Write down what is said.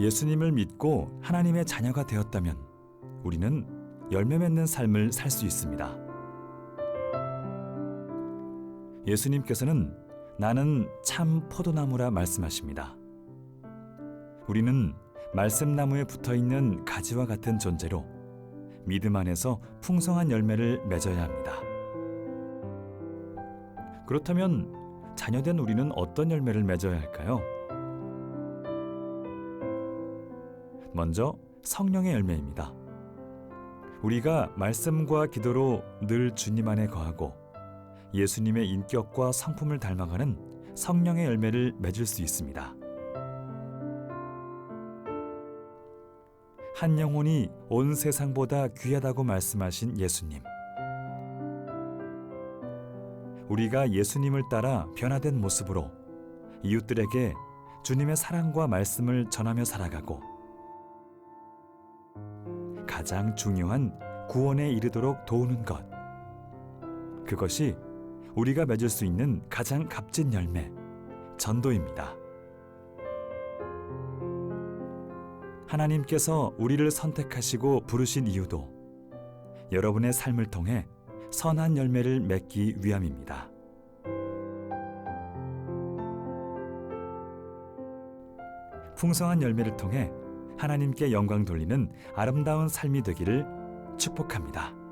예수님을 믿고 하나님의 자녀가 되었다면 우리는 열매 맺는 삶을 살 수 있습니다. 예수님께서는 나는 참 포도나무라 말씀하십니다. 우리는 말씀나무에 붙어 있는 가지와 같은 존재로 믿음 안에서 풍성한 열매를 맺어야 합니다. 그렇다면 자녀된 우리는 어떤 열매를 맺어야 할까요? 먼저 성령의 열매입니다. 우리가 말씀과 기도로 늘 주님 안에 거하고 예수님의 인격과 성품을 닮아가는 성령의 열매를 맺을 수 있습니다. 한 영혼이 온 세상보다 귀하다고 말씀하신 예수님. 우리가 예수님을 따라 변화된 모습으로 이웃들에게 주님의 사랑과 말씀을 전하며 살아가고 가장 중요한 구원에 이르도록 도우는 것. 그것이 우리가 맺을 수 있는 가장 값진 열매, 전도입니다. 하나님께서 우리를 선택하시고 부르신 이유도 여러분의 삶을 통해 선한 열매를 맺기 위함입니다. 풍성한 열매를 통해 하나님께 영광 돌리는 아름다운 삶이 되기를 축복합니다.